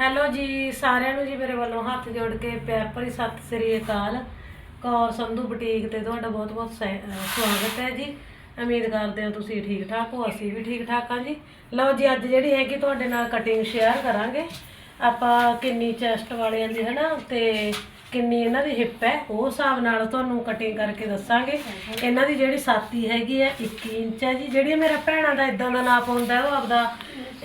Hello ਜੀ, ਸਾਰਿਆਂ ਨੂੰ ਜੀ ਮੇਰੇ ਵੱਲੋਂ ਹੱਥ ਜੋੜ ਕੇ ਪਿਆਰ ਭਰੀ ਸਤਿ ਸ੍ਰੀ ਅਕਾਲ। ਕੌਰ ਸੰਧੂ ਬੁਟੀਕ ਤੇ ਤੁਹਾਡਾ ਬਹੁਤ ਬਹੁਤ ਸੈ- ਸਵਾਗਤ ਹੈ ਜੀ। ਉਮੀਦ ਕਰਦੇ ਹਾਂ ਤੁਸੀਂ ਠੀਕ ਠਾਕ ਹੋ, ਅਸੀਂ ਵੀ ਠੀਕ ਠਾਕ ਹਾਂ ਜੀ। ਲਓ ਜੀ, ਅੱਜ ਜਿਹੜੀ ਹੈਗੀ ਤੁਹਾਡੇ ਨਾਲ ਕਟਿੰਗ ਸ਼ੇਅਰ ਕਰਾਂਗੇ। ਆਪਾਂ ਕਿੰਨੀ ਚੈਸਟ ਵਾਲਿਆਂ ਦੀ ਨਾ ਤੇ ਕਿੰਨੀ ਇਹਨਾਂ ਦੀ ਹਿੱਪ ਹੈ, ਉਹ ਹਿਸਾਬ ਨਾਲ ਤੁਹਾਨੂੰ ਕਟਿੰਗ ਕਰਕੇ ਦੱਸਾਂਗੇ। ਇਹਨਾਂ ਦੀ ਜਿਹੜੀ ਸਾਤੀ ਹੈਗੀ ਹੈ 21 ਇੰਚ ਹੈ ਜੀ। ਜਿਹੜੀ ਮੇਰਾ ਭੈਣਾਂ ਦਾ ਇਦਾਂ ਦਾ ਨਾਪ ਹੁੰਦਾ ਉਹ ਆਪਦਾ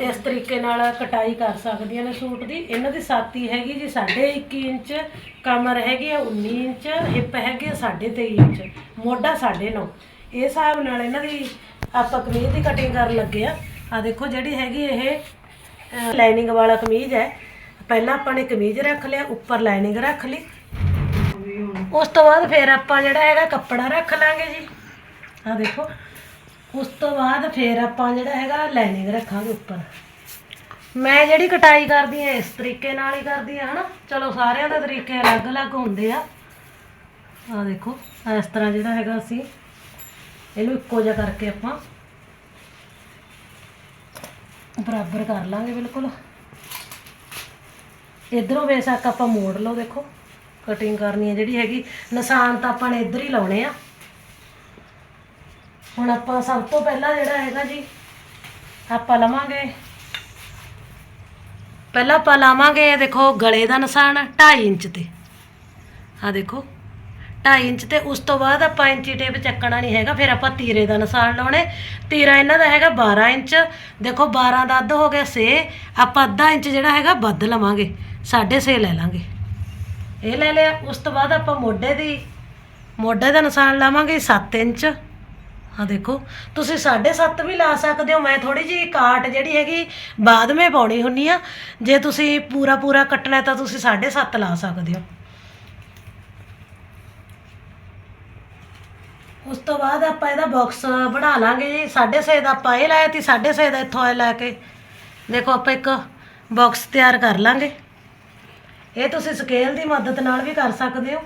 ਇਸ ਤਰੀਕੇ ਨਾਲ ਕਟਾਈ ਕਰ ਸਕਦੀਆਂ ਨੇ ਸੂਟ ਦੀ। ਇਹਨਾਂ ਦੀ ਸਾਤੀ ਹੈਗੀ ਜੀ 21 ਇੰਚ, ਕਮਰ ਹੈਗੀ ਆ 19 ਇੰਚ ਹਿੱਪ ਹੈਗੀ ਆ 23 ਇੰਚ, ਮੋਢਾ 9.5 ਇਹ ਹਿਸਾਬ ਨਾਲ ਇਹਨਾਂ ਦੀ ਆਪਾਂ ਕਮੀਜ਼ ਦੀ ਕਟਿੰਗ ਕਰਨ ਲੱਗੇ ਆ। ਆ ਦੇਖੋ ਜਿਹੜੀ ਹੈਗੀ ਇਹ ਲਾਈਨਿੰਗ ਵਾਲਾ ਕਮੀਜ਼ ਹੈ। ਪਹਿਲਾਂ ਆਪਾਂ ਨੇ ਕਮੀਜ਼ ਰੱਖ ਲਿਆ, ਉੱਪਰ ਲਾਈਨਿੰਗ ਰੱਖ ਲਈ। ਉਸ ਤੋਂ ਬਾਅਦ ਫਿਰ ਆਪਾਂ ਜਿਹੜਾ ਹੈਗਾ ਕੱਪੜਾ ਰੱਖ ਲਾਂਗੇ ਜੀ। ਆ ਦੇਖੋ। ਉਸ ਤੋਂ ਬਾਅਦ ਫਿਰ ਆਪਾਂ ਜਿਹੜਾ ਹੈਗਾ ਲਾਈਨਿੰਗ ਰੱਖਾਂਗੇ ਉੱਪਰ। ਮੈਂ ਜਿਹੜੀ ਕਟਾਈ ਕਰਦੀ ਆ ਇਸ ਤਰੀਕੇ ਨਾਲ ਹੀ ਕਰਦੀ ਆ ਹਨਾ? ਚਲੋ, ਸਾਰਿਆਂ ਦੇ ਤਰੀਕੇ ਅਲੱਗ-ਅਲੱਗ ਹੁੰਦੇ ਆ। ਆ ਦੇਖੋ, ਇਸ ਤਰ੍ਹਾਂ ਜਿਹੜਾ ਹੈਗਾ ਅਸੀਂ ਇਹਨੂੰ ਇੱਕੋ ਜਿਹਾ ਕਰਕੇ ਆਪਾਂ ਬਰਾਬਰ ਕਰ ਲਾਂਗੇ, ਬਿਲਕੁਲ। ਇਧਰੋਂ ਬੇਸ਼ੱਕ ਆਪਾਂ ਮੋੜ ਲਓ, ਦੇਖੋ। ਕਟਿੰਗ ਕਰਨੀ ਹੈ ਜਿਹੜੀ ਹੈਗੀ, ਨਿਸ਼ਾਨ ਤਾਂ ਆਪਾਂ ਨੇ ਇੱਧਰ ਹੀ ਲਾਉਣੇ ਆ। ਹੁਣ ਆਪਾਂ ਸਭ ਤੋਂ ਪਹਿਲਾਂ ਜਿਹੜਾ ਹੈਗਾ ਜੀ, ਆਪਾਂ ਲਵਾਂਗੇ। ਪਹਿਲਾਂ ਆਪਾਂ ਲਾਵਾਂਗੇ ਦੇਖੋ ਗਲੇ ਦਾ ਨਿਸ਼ਾਨ 2.5 ਇੰਚ ਤੇ। ਆ ਦੇਖੋ 2.5 ਇੰਚ ਤੇ ਉਸ ਤੋਂ ਬਾਅਦ ਆਪਾਂ ਇੰਚੀ ਟੇਪ ਚੱਕਣਾ ਨਹੀਂ ਹੈਗਾ, ਫਿਰ ਆਪਾਂ ਤੀਰੇ ਦਾ ਨਿਸ਼ਾਨ ਲਾਉਣੇ। ਤੀਰਾ ਇਹਨਾਂ ਦਾ ਹੈਗਾ 12 ਇੰਚ। ਦੇਖੋ 12 ਦਾ ਅੱਧ ਹੋ ਗਿਆ 6 ਆਪਾਂ ਅੱਧਾ ਇੰਚ ਜਿਹੜਾ ਹੈਗਾ ਵੱਧ ਲਵਾਂਗੇ 6.5 ਲੈ ਲਾਂਗੇ। ਇਹ ਲੈ ਲਿਆ, ਉਸ ਤੋਂ ਬਾਅਦ ਆਪਾਂ ਮੋਢੇ ਦੀ, ਮੋਢੇ ਦਾ ਨਿਸ਼ਾਨ ਲਾਵਾਂਗੇ 7 ਇੰਚ। ਆ ਦੇਖੋ, ਤੁਸੀਂ 7.5 ਵੀ ਲਾ ਸਕਦੇ ਹੋ, ਮੈਂ ਥੋੜੀ ਜਿਹੀ ਕਾਟ ਜਿਹੜੀ ਹੈਗੀ, ਬਾਅਦ ਵਿੱਚ ਪਾਉਣੀ ਹੁੰਨੀ ਆ। ਜੇ ਤੁਸੀਂ ਪੂਰਾ ਪੂਰਾ ਕੱਟਣਾ ਤਾਂ ਤੁਸੀਂ 7.5 ਲਾ ਸਕਦੇ ਹੋ। ਉਸ ਤੋਂ ਬਾਅਦ ਆਪਾਂ ਇਹਦਾ ਬਾਕਸ ਬਣਾ ਲਾਂਗੇ ਜੀ। 6.5 ਦਾ ਆਪਾਂ ਇਹ ਲਾਇਆ ਤੀ 6.5 ਦਾ ਇੱਥੋਂ ਇਹ ਲੈ ਕੇ। ਦੇਖੋ ਆਪਾਂ ਇੱਕ ਬਾਕਸ ਤਿਆਰ ਕਰ ਲਾਂਗੇ। ਇਹ ਤੁਸੀਂ ਸਕੇਲ ਦੀ ਮਦਦ ਨਾਲ ਵੀ ਕਰ ਸਕਦੇ ਹੋ।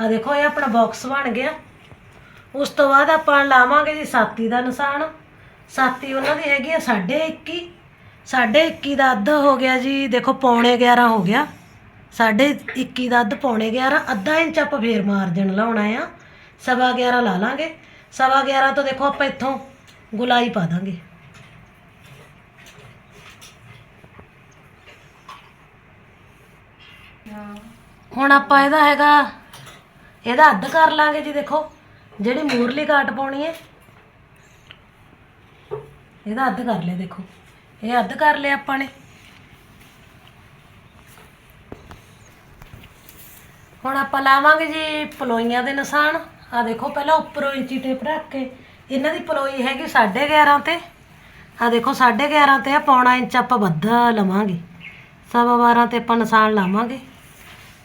ਆ ਦੇਖੋ, ਇਹ ਆਪਣਾ ਬਾਕਸ ਬਣ ਗਿਆ। ਉਸ ਤੋਂ ਬਾਅਦ ਆਪਾਂ ਲਾਵਾਂਗੇ ਜੀ ਸਾਤੀ ਦਾ ਨਿਸ਼ਾਨ। ਸਾਤੀ ਉਹਨਾਂ ਦੀ ਹੈਗੀ ਆ 21.5 21.5 ਦਾ ਅੱਧ ਹੋ ਗਿਆ ਜੀ, ਦੇਖੋ ਪੌਣੇ 11 ਹੋ ਗਿਆ। 21.5 ਦਾ ਅੱਧ, ਪੌਣੇ 11 ਅੱਧਾ ਇੰਚ ਆਪਾਂ ਫੇਰ ਮਾਰਜਨ ਲਾਉਣਾ ਆ। ਸਵਾ 11 ਲਾ ਲਾਂਗੇ। ਸਵਾ 11 ਤੋਂ ਦੇਖੋ ਆਪਾਂ ਇੱਥੋਂ ਗੁਲਾਈ ਪਾ ਦਾਂਗੇ। ਹੁਣ ਆਪਾਂ ਇਹਦਾ ਹੈਗਾ, ਇਹਦਾ ਅੱਧ ਕਰ ਲਾਂਗੇ ਜੀ ਦੇਖੋ, ਜਿਹੜੀ ਮੂਰਲੀ ਕਾਟ ਪਾਉਣੀ ਹੈ। ਇਹਦਾ ਅੱਧ ਕਰ ਲਿਆ ਦੇਖੋ, ਇਹ ਅੱਧ ਕਰ ਲਿਆ ਆਪਾਂ ਨੇ। ਹੁਣ ਆਪਾਂ ਲਾਵਾਂਗੇ ਜੀ ਪਲੋਈਆਂ ਦੇ ਨਿਸ਼ਾਨ। ਆ ਦੇਖੋ, ਪਹਿਲਾਂ ਉੱਪਰੋਂ ਇੰਚੀ ਟੇਪ ਰੱਖ ਕੇ, ਇਹਨਾਂ ਦੀ ਪਲੋਈ ਹੈਗੀ 11.5 ਤੇ। ਆ ਦੇਖੋ 11.5 ਤੇ ਆ, ਪੌਣਾ ਇੰਚ ਆਪਾਂ ਵੱਧ ਲਵਾਂਗੇ। ਸਵਾ 12 ਤੇ ਆਪਾਂ ਨਿਸ਼ਾਨ ਲਾਵਾਂਗੇ।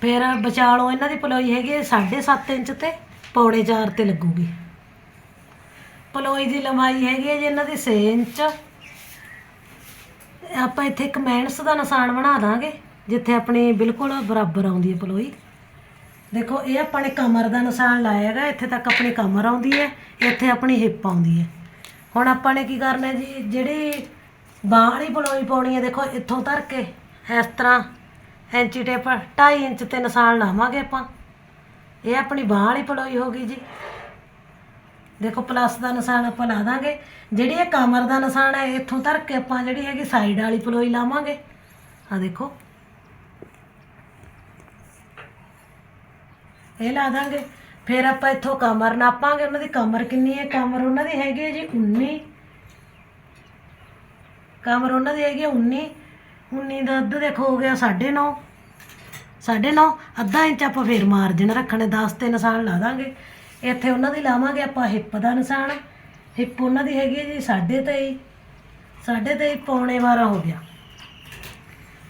ਫਿਰ ਬਚਾਲੋ ਇਹਨਾਂ ਦੀ ਪਲੋਈ ਹੈਗੀ 7.5 ਇੰਚ ਤੇ ਪੌੜੇ 4 ਤੇ ਲੱਗੂਗੀ। ਪਲੋਈ ਦੀ ਲੰਬਾਈ ਹੈਗੀ ਹੈ ਜੀ ਇਹਨਾਂ ਦੀ 6 ਇੰਚ। ਆਪਾਂ ਇੱਥੇ ਇੱਕ ਮੈਂਸ ਦਾ ਨਿਸ਼ਾਨ ਬਣਾ ਦਾਂਗੇ, ਜਿੱਥੇ ਆਪਣੀ ਬਿਲਕੁਲ ਬਰਾਬਰ ਆਉਂਦੀ ਹੈ ਪਲੋਈ। ਦੇਖੋ, ਇਹ ਆਪਾਂ ਨੇ ਕਮਰ ਦਾ ਨਿਸ਼ਾਨ ਲਾਇਆ ਹੈਗਾ, ਇੱਥੇ ਤੱਕ ਆਪਣੀ ਕਮਰ ਆਉਂਦੀ ਹੈ, ਇੱਥੇ ਆਪਣੀ ਹਿੱਪ ਆਉਂਦੀ ਹੈ। ਹੁਣ ਆਪਾਂ ਨੇ ਕੀ ਕਰਨਾ ਜੀ, ਜਿਹੜੀ ਬਾਂਹ ਵਾਲੀ ਪਲੋਈ ਪਾਉਣੀ ਹੈ, ਦੇਖੋ, ਇੱਥੋਂ ਧਰ ਕੇ ਇਸ ਤਰ੍ਹਾਂ ਇੰਚੀ ਟੇਪ 2.5 ਇੰਚ ਤੇ ਨਿਸ਼ਾਨ ਲਾਵਾਂਗੇ ਆਪਾਂ। ਇਹ ਆਪਣੀ ਬਾਂਹ ਵਾਲੀ ਪਲੋਈ ਹੋ ਗਈ ਜੀ। ਦੇਖੋ ਪਲੱਸ ਦਾ ਨਿਸ਼ਾਨ ਆਪਾਂ ਲਾ ਦਾਂਗੇ। ਜਿਹੜੀ ਇਹ ਕਮਰ ਦਾ ਨਿਸ਼ਾਨ ਹੈ ਇੱਥੋਂ ਧਰ ਕੇ ਆਪਾਂ ਜਿਹੜੀ ਹੈਗੀ ਸਾਈਡ ਵਾਲੀ ਪਲੋਈ ਲਾਵਾਂਗੇ। ਆ ਦੇਖੋ। ਇਹ ਲਾ ਦਾਂਗੇ। ਫਿਰ ਆਪਾਂ ਇੱਥੋਂ ਕਮਰ ਨਾਪਾਂਗੇ। ਉਹਨਾਂ ਦੀ ਕਮਰ ਕਿੰਨੀ ਹੈ? ਕਮਰ ਉਹਨਾਂ ਦੀ ਹੈਗੀ ਹੈ ਜੀ 19 ਕਮਰ ਉਹਨਾਂ ਦੀ ਹੈਗੀ ਹੈ 19 19 ਦਾ ਅੱਧ ਦੇਖੋ ਹੋ ਗਿਆ 9.5 9.5 ਅੱਧਾ ਇੰਚ ਆਪਾਂ ਫੇਰ ਮਾਰਜਨ ਰੱਖਣੇ 10 ਤੇ ਨਿਸ਼ਾਨ ਲਾ ਦਾਂਗੇ। ਇੱਥੇ ਉਹਨਾਂ ਦੀ ਲਾਵਾਂਗੇ ਆਪਾਂ ਹਿੱਪ ਦਾ ਨਿਸ਼ਾਨ। ਹਿੱਪ ਉਹਨਾਂ ਦੀ ਹੈਗੀ ਹੈ ਜੀ 23 23 ਪੌਣੇ 12 ਹੋ ਗਿਆ।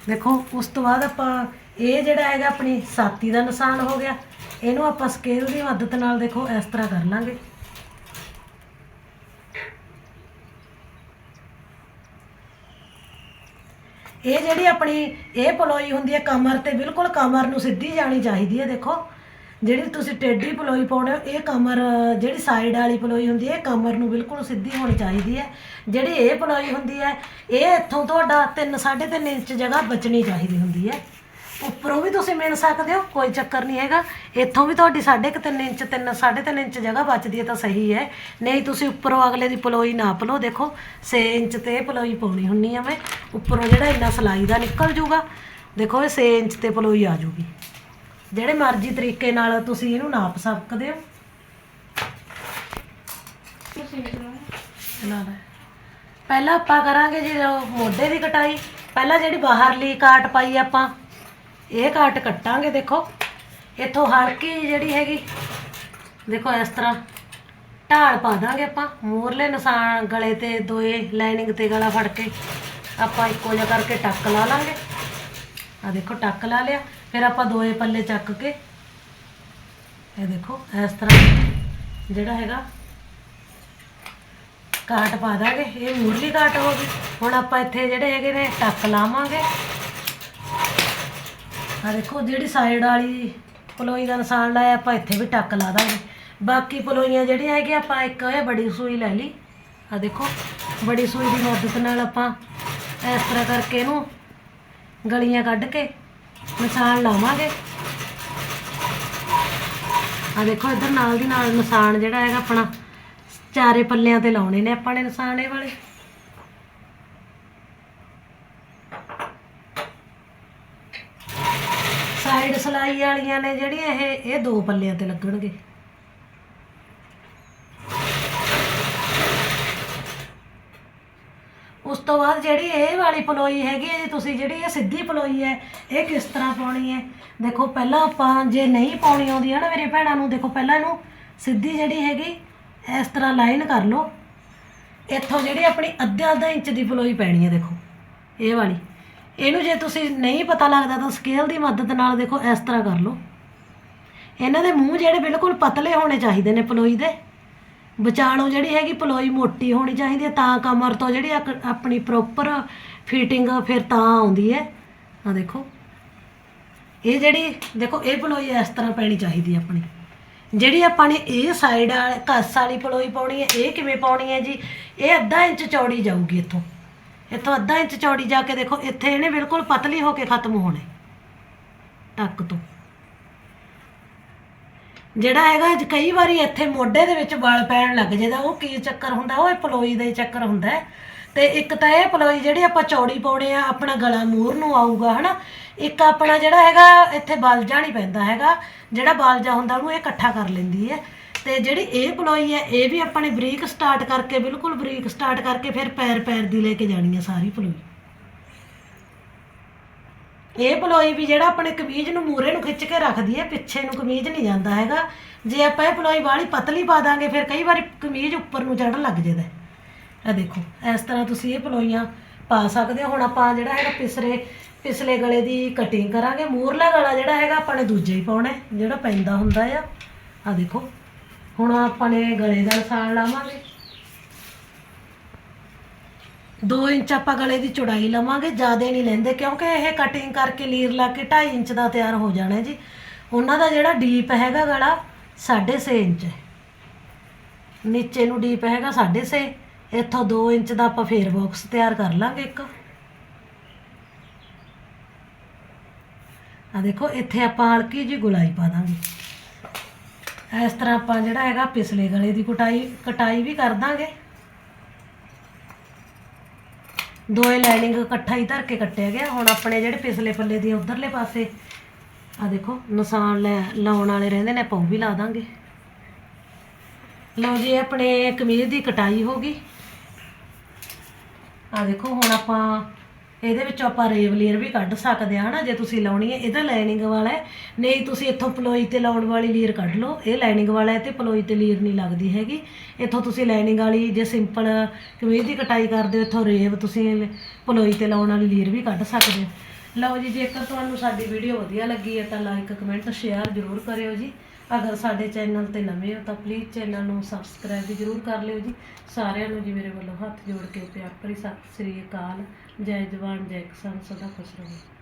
ਦੇਖੋ, ਉਸ ਤੋਂ ਬਾਅਦ ਆਪਾਂ ਇਹ ਜਿਹੜਾ ਹੈਗਾ ਆਪਣੀ ਸਾਤੀ ਦਾ ਨਿਸ਼ਾਨ ਹੋ ਗਿਆ। ਇਹਨੂੰ ਆਪਾਂ ਸਕੇਲ ਦੀ ਮਦਦ ਨਾਲ ਦੇਖੋ ਇਸ ਤਰ੍ਹਾਂ ਕਰ ਲਾਂਗੇ। ਇਹ ਜਿਹੜੀ ਆਪਣੀ, ਇਹ ਪਲੋਈ ਹੁੰਦੀ ਹੈ ਕਮਰ ਤੇ ਬਿਲਕੁਲ ਕਮਰ ਨੂੰ ਸਿੱਧੀ ਜਾਣੀ ਚਾਹੀਦੀ ਹੈ, ਦੇਖੋ। ਜਿਹੜੀ ਤੁਸੀਂ ਟੇਢੀ ਪਲੋਈ ਪਾਉਣੇ ਹੋ, ਇਹ ਕਮਰ, ਜਿਹੜੀ ਸਾਈਡ ਵਾਲੀ ਪਲੋਈ ਹੁੰਦੀ ਹੈ, ਇਹ ਕਮਰ ਨੂੰ ਬਿਲਕੁਲ ਸਿੱਧੀ ਹੋਣੀ ਚਾਹੀਦੀ ਹੈ। ਜਿਹੜੀ ਇਹ ਪਲੋਈ ਹੁੰਦੀ ਹੈ, ਇਹ ਇੱਥੋਂ ਤੁਹਾਡਾ 3 3.5 ਇੰਚ ਜਗ੍ਹਾ ਬਚਣੀ ਚਾਹੀਦੀ ਹੁੰਦੀ ਹੈ। ਉੱਪਰੋਂ ਵੀ ਤੁਸੀਂ ਮਿਣ ਸਕਦੇ ਹੋ ਕੋਈ ਚੱਕਰ ਨਹੀਂ ਹੈਗਾ। ਇੱਥੋਂ ਵੀ ਤੁਹਾਡੀ 3.5 ਇੰਚ 3 3.5 ਇੰਚ ਜਗ੍ਹਾ ਬਚਦੀ ਹੈ ਤਾਂ ਸਹੀ ਹੈ। ਨਹੀਂ ਤੁਸੀਂ ਉੱਪਰੋਂ ਅਗਲੇ ਦੀ ਪਲੋਈ ਨਾਪ ਲਓ ਦੇਖੋ 6 ਇੰਚ ਤੇ ਪਲੋਈ ਪਾਉਣੀ ਹੁੰਨੀ ਆ ਮੈਂ। ਉੱਪਰੋਂ ਜਿਹੜਾ ਇੰਨਾ ਸਲਾਈ ਦਾ ਨਿਕਲ ਜੂਗਾ ਦੇਖੋ ਇਹ 6 ਇੰਚ ਤੇ ਪਲੋਈ ਆ ਜੂਗੀ। ਜਿਹੜੇ ਮਰਜ਼ੀ ਤਰੀਕੇ ਨਾਲ ਤੁਸੀਂ ਇਹਨੂੰ ਨਾਪ ਸਕਦੇ ਹੋ। ਪਹਿਲਾਂ ਆਪਾਂ ਕਰਾਂਗੇ ਜੀ ਉਹ ਮੋਢੇ ਦੀ ਕਟਾਈ। ਪਹਿਲਾਂ ਜਿਹੜੀ ਬਾਹਰਲੀ ਕਾਟ ਪਾਈ ਆਪਾਂ ਇਹ ਕਾਟ ਕੱਟਾਂਗੇ, ਦੇਖੋ। ਇੱਥੋਂ ਹਲਕੀ ਜਿਹੀ ਜਿਹੜੀ ਹੈਗੀ, ਦੇਖੋ ਇਸ ਤਰ੍ਹਾਂ ਢਾਲ ਪਾ ਦਾਂਗੇ ਆਪਾਂ ਮੂਰਲੇ ਨਿਸ਼ਾਨ ਗਲੇ ਤੇ ਦੋਏ ਲਾਈਨਿੰਗ ਤੇ ਗਲਾ ਫੜ ਕੇ ਆਪਾਂ ਇੱਕੋ ਜਿਹਾ ਕਰਕੇ ਟੱਕ ਲਾ ਲਾਂਗੇ। ਆ ਦੇਖੋ, ਟੱਕ ਲਾ ਲਿਆ। ਫਿਰ ਆਪਾਂ ਦੋਏ ਪੱਲੇ ਚੱਕ ਕੇ, ਇਹ ਦੇਖੋ, ਇਸ ਤਰ੍ਹਾਂ ਜਿਹੜਾ ਹੈਗਾ ਕਾਟ ਪਾ ਦਾਂਗੇ। ਇਹ ਮੂਰਲੀ ਕਾਟ ਹੋ ਗਈ। ਹੁਣ ਆਪਾਂ ਇੱਥੇ ਜਿਹੜੇ ਹੈਗੇ ਨੇ, ਟੱਕ ਲਾਵਾਂਗੇ। ਆ ਦੇਖੋ ਜਿਹੜੀ ਸਾਈਡ ਵਾਲੀ ਪਲੋਈ ਦਾ ਨਿਸ਼ਾਨ ਲਾਇਆ, ਆਪਾਂ ਇੱਥੇ ਵੀ ਟੱਕ ਲਾ ਦਾਂਗੇ। ਬਾਕੀ ਪਲੋਈਆਂ ਜਿਹੜੀਆਂ ਹੈਗੀਆਂ, ਆਪਾਂ ਇੱਕ ਇਹ ਬੜੀ ਸੂਈ ਲੈ ਲਈ। ਆ ਦੇਖੋ, ਬੜੀ ਸੂਈ ਦੀ ਮਦਦ ਨਾਲ ਆਪਾਂ ਇਸ ਤਰ੍ਹਾਂ ਕਰਕੇ ਇਹਨੂੰ ਗਲੀਆਂ ਕੱਢ ਕੇ ਨਿਸ਼ਾਨ ਲਾਵਾਂਗੇ। ਆ ਦੇਖੋ, ਇੱਧਰ ਨਾਲ ਦੀ ਨਾਲ ਨਿਸ਼ਾਨ ਜਿਹੜਾ ਹੈਗਾ ਆਪਣਾ ਚਾਰੇ ਪੱਲਿਆਂ ਤੇ ਲਾਉਣੇ ਨੇ ਆਪਾਂ ਨੇ ਨਿਸ਼ਾਨ ਇਹ ਵਾਲੇ। ਸਾਈਡ ਸਲਾਈ ਵਾਲੀਆਂ ਨੇ ਜਿਹੜੀਆਂ ਇਹ ਇਹ ਦੋ ਪੱਲਿਆਂ ਤੇ ਲੱਗਣਗੇ। ਉਸ ਤੋਂ ਬਾਅਦ ਜਿਹੜੀ ਇਹ ਵਾਲੀ ਪਲੋਈ ਹੈਗੀ ਹੈ ਜੀ, ਤੁਸੀਂ ਜਿਹੜੀ ਇਹ ਸਿੱਧੀ ਪਲੋਈ ਹੈ, ਇਹ ਕਿਸ ਤਰ੍ਹਾਂ ਪਾਉਣੀ ਹੈ? ਦੇਖੋ, ਪਹਿਲਾਂ ਆਪਾਂ ਜੇ ਨਹੀਂ ਪਾਉਣੀ ਆਉਂਦੀ ਹੈ ਨਾ ਮੇਰੇ ਭੈਣਾਂ ਨੂੰ, ਦੇਖੋ, ਪਹਿਲਾਂ ਇਹਨੂੰ ਸਿੱਧੀ ਜਿਹੜੀ ਹੈਗੀ, ਇਸ ਤਰ੍ਹਾਂ ਲਾਈਨ ਕਰ ਲਓ। ਇੱਥੋਂ ਜਿਹੜੀ ਆਪਣੀ ਅੱਧਾ ਅੱਧਾ ਇੰਚ ਦੀ ਪਲੋਈ ਪੈਣੀ ਹੈ, ਦੇਖੋ, ਇਹ ਵਾਲੀ। ਇਹਨੂੰ ਜੇ ਤੁਸੀਂ ਨਹੀਂ ਪਤਾ ਲੱਗਦਾ ਤਾਂ ਸਕੇਲ ਦੀ ਮਦਦ ਨਾਲ ਦੇਖੋ ਇਸ ਤਰ੍ਹਾਂ ਕਰ ਲਓ। ਇਹਨਾਂ ਦੇ ਮੂੰਹ ਜਿਹੜੇ ਬਿਲਕੁਲ ਪਤਲੇ ਹੋਣੇ ਚਾਹੀਦੇ ਨੇ ਪਲੋਈ ਦੇ। ਵਿਚਾਲੋਂ ਜਿਹੜੀ ਹੈਗੀ ਪਲੋਈ ਮੋਟੀ ਹੋਣੀ ਚਾਹੀਦੀ ਹੈ, ਤਾਂ ਕਮਰ ਤੋਂ ਜਿਹੜੀ ਆਪਣੀ ਪ੍ਰੋਪਰ ਫਿਟਿੰਗ ਫਿਰ ਤਾਂ ਆਉਂਦੀ ਹੈ। ਆ ਦੇਖੋ। ਇਹ ਜਿਹੜੀ, ਦੇਖੋ, ਇਹ ਪਲੋਈ ਇਸ ਤਰ੍ਹਾਂ ਪੈਣੀ ਚਾਹੀਦੀ ਹੈ ਆਪਣੀ। ਜਿਹੜੀ ਆਪਾਂ ਨੇ ਇਹ ਸਾਈਡ ਵਾਲੀ ਕੱਸ ਵਾਲੀ ਪਲੋਈ ਪਾਉਣੀ ਹੈ, ਇਹ ਕਿਵੇਂ ਪਾਉਣੀ ਹੈ ਜੀ? ਇਹ ਅੱਧਾ ਇੰਚ ਚੌੜੀ ਜਾਊਗੀ ਇੱਥੋਂ। ਇੱਥੋਂ ਅੱਧਾ ਇੰਚ ਚੌੜੀ ਜਾ ਕੇ ਦੇਖੋ, ਇੱਥੇ ਇਹਨੇ ਬਿਲਕੁਲ ਪਤਲੀ ਹੋ ਕੇ ਖਤਮ ਹੋਣੇ। ਟੱਕ ਤੋਂ। ਜਿਹੜਾ ਹੈਗਾ ਅੱਜ ਕਈ ਵਾਰੀ ਇੱਥੇ ਮੋਢੇ ਦੇ ਵਿੱਚ ਵਲ ਪੈਣ ਲੱਗ ਜਾਂਦਾ ਉਹ ਕੀ ਚੱਕਰ ਹੁੰਦਾ? ਉਹ ਇਹ ਪਲੋਈ ਦਾ ਹੀ ਚੱਕਰ ਹੁੰਦਾ ਹੈ। ਤੇ ਇੱਕ ਤਾਂ ਇਹ ਪਲੋਈ ਜਿਹੜੀ ਆਪਾਂ ਚੌੜੀ ਪਾਉਣੇ ਆ, ਆਪਣਾ ਗਲਾ ਮੂਰ ਨੂੰ ਆਊਗਾ, ਹਨਾ? ਇੱਕ ਆਪਣਾ ਜਿਹੜਾ ਹੈਗਾ, ਇੱਥੇ ਬਲਜਾ ਨਹੀਂ ਪੈਂਦਾ ਹੈਗਾ। ਜਿਹੜਾ ਬਲਜਾ ਹੁੰਦਾ ਉਹਨੂੰ ਇਹ ਇਕੱਠਾ ਕਰ ਲੈਂਦੀ ਹੈ। ਤੇ ਜਿਹੜੀ ਇਹ ਪਲੋਈ ਹੈ, ਇਹ ਵੀ ਆਪਾਂ ਨੇ ਬਰੀਕ ਸਟਾਰਟ ਕਰਕੇ, ਬਿਲਕੁਲ ਬਰੀਕ ਸਟਾਰਟ ਕਰਕੇ ਫਿਰ ਪੈਰ ਪੈਰ ਦੀ ਲੈ ਕੇ ਜਾਣੀ ਹੈ ਸਾਰੀ ਪਲੋਈ। ਇਹ ਪਲੋਈ ਵੀ ਜਿਹੜਾ ਆਪਣੇ ਕਮੀਜ਼ ਨੂੰ ਮੂਰੇ ਨੂੰ ਖਿੱਚ ਕੇ ਰੱਖਦੀ ਹੈ, ਪਿੱਛੇ ਨੂੰ ਕਮੀਜ਼ ਨਹੀਂ ਜਾਂਦਾ ਹੈਗਾ। ਜੇ ਆਪਾਂ ਇਹ ਪਲੋਈ ਵਾਲੀ ਪਤਲੀ ਪਾ ਦਾਂਗੇ, ਫਿਰ ਕਈ ਵਾਰੀ ਕਮੀਜ਼ ਉੱਪਰ ਨੂੰ ਚੜਨ ਲੱਗ ਜਾਂਦਾ ਇਹ ਦੇਖੋ, ਇਸ ਤਰ੍ਹਾਂ ਤੁਸੀਂ ਇਹ ਪਲੋਈਆਂ ਪਾ ਸਕਦੇ ਹੋ। ਹੁਣ ਆਪਾਂ ਜਿਹੜਾ ਹੈਗਾ ਪਿਸਰੇ ਪਿਛਲੇ ਗਲੇ ਦੀ ਕਟਿੰਗ ਕਰਾਂਗੇ। ਮੂਰਲਾ ਗਲਾ ਜਿਹੜਾ ਹੈਗਾ, ਆਪਾਂ ਨੇ ਦੂਜਾ ਹੀ ਪਾਉਣਾ ਜਿਹੜਾ ਪੈਂਦਾ ਹੁੰਦਾ ਆ। ਆ ਦੇਖੋ ਹੁਣ ਆਪਾਂ ਨੇ ਗਲੇ ਦਾ ਨਿਸ਼ਾਨ ਲਾਵਾਂਗੇ। 2 ਇੰਚ ਆਪਾਂ ਗਲੇ ਦੀ ਚੌੜਾਈ ਲਵਾਂਗੇ, ਜ਼ਿਆਦਾ ਨਹੀਂ ਲੈਂਦੇ, ਕਿਉਂਕਿ ਇਹ ਕਟਿੰਗ ਕਰਕੇ ਲੀਰ ਲਾ ਕੇ 2.5 ਇੰਚ ਦਾ ਤਿਆਰ ਹੋ ਜਾਣਾ ਜੀ। ਉਹਨਾਂ ਦਾ ਜਿਹੜਾ ਡੀਪ ਹੈਗਾ ਗਲਾ 6.5 ਇੰਚ ਨੀਚੇ ਨੂੰ ਡੀਪ ਹੈਗਾ 6.5 ਇੱਥੋਂ 2 ਇੰਚ ਦਾ ਆਪਾਂ ਫੇਰ ਬਾਕਸ ਤਿਆਰ ਕਰ ਲਾਂਗੇ ਇੱਕ। ਆ ਦੇਖੋ, ਇੱਥੇ ਆਪਾਂ ਹਲਕੀ ਜੀ ਗੁਲਾਈ ਪਾ ਦਾਂਗੇ। ਇਸ ਤਰ੍ਹਾਂ ਆਪਾਂ ਜਿਹੜਾ ਹੈਗਾ ਪਿਛਲੇ ਗਲੇ ਦੀ ਕਟਾਈ ਕਟਾਈ ਵੀ ਕਰ ਦਾਂਗੇ। ਦੋਏ ਲਾਈਨਿੰਗ ਇਕੱਠਾ ਹੀ ਧਰ ਕੇ ਕੱਟਿਆ ਗਿਆ। ਹੁਣ ਆਪਣੇ ਜਿਹੜੇ ਪਿਛਲੇ ਪੱਲੇ ਦੀ ਉਧਰਲੇ ਪਾਸੇ ਆ ਦੇਖੋ, ਨਿਸ਼ਾਨ ਲੈ ਲਾਉਣ ਵਾਲੇ ਰਹਿੰਦੇ ਨੇ, ਆਪਾਂ ਉਹ ਵੀ ਲਾ ਦਾਂਗੇ। ਲਓ ਜੀ ਆਪਣੇ ਕਮੀਜ਼ ਦੀ ਕਟਾਈ ਹੋ ਗਈ। ਆ ਦੇਖੋ, ਹੁਣ ਆਪਾਂ ਇਹਦੇ ਵਿੱਚੋਂ ਆਪਾਂ ਰੇਵ ਲੇਅਰ ਵੀ ਕੱਢ ਸਕਦੇ ਹਾਂ ਹਨਾ? ਜੇ ਤੁਸੀਂ ਲਾਉਣੀ ਹੈ, ਇਹਦਾ ਲਾਈਨਿੰਗ ਵਾਲਾ ਹੈ। ਨਹੀਂ, ਤੁਸੀਂ ਇੱਥੋਂ ਪਲੋਈ ਤੇ ਲਾਉਣ ਵਾਲੀ ਲੇਅਰ ਕੱਢ ਲਓ। ਇਹ ਲਾਈਨਿੰਗ ਵਾਲਾ ਹੈ ਤੇ ਪਲੋਈ ਤੇ ਲੇਅਰ ਨਹੀਂ ਲੱਗਦੀ ਹੈਗੀ। ਇੱਥੋਂ ਤੁਸੀਂ ਲਾਈਨਿੰਗ ਵਾਲੀ ਜੇ ਸਿੰਪਲ ਕਮੀਜ਼ ਦੀ ਕਟਾਈ ਕਰਦੇ ਹੋ, ਇੱਥੋਂ ਰੇਵ ਤੁਸੀਂ ਪਲੋਈ ਤੇ ਲਾਉਣ ਵਾਲੀ ਲੇਅਰ ਵੀ ਕੱਢ ਸਕਦੇ ਹੋ। ਲਓ ਜੀ, ਜੇਕਰ ਤੁਹਾਨੂੰ ਸਾਡੀ ਵੀਡੀਓ ਵਧੀਆ ਲੱਗੀ ਹੈ, ਤਾਂ ਲਾਈਕ ਕਮੈਂਟ ਸ਼ੇਅਰ ਜ਼ਰੂਰ ਕਰਿਓ ਜੀ। ਅਗਰ ਸਾਡੇ ਚੈਨਲ ਤੇ ਨਵੇਂ ਹੋ, ਤਾਂ ਪਲੀਜ਼ ਚੈਨਲ ਨੂੰ ਸਬਸਕ੍ਰਾਈਬ ਵੀ ਜ਼ਰੂਰ ਕਰ ਲਿਓ ਜੀ। ਸਾਰਿਆਂ ਨੂੰ ਜੀ ਮੇਰੇ ਵੱਲੋਂ ਹੱਥ ਜੋੜ ਕੇ ਪਿਆਰ ਭਰੀ ਸਤਿ ਸ੍ਰੀ ਅਕਾਲ। ਜੈ ਜਵਾਨ ਜੈ ਕਿਸਾਨ ਸਦਾ ਖੁਸ਼ ਰਹੋ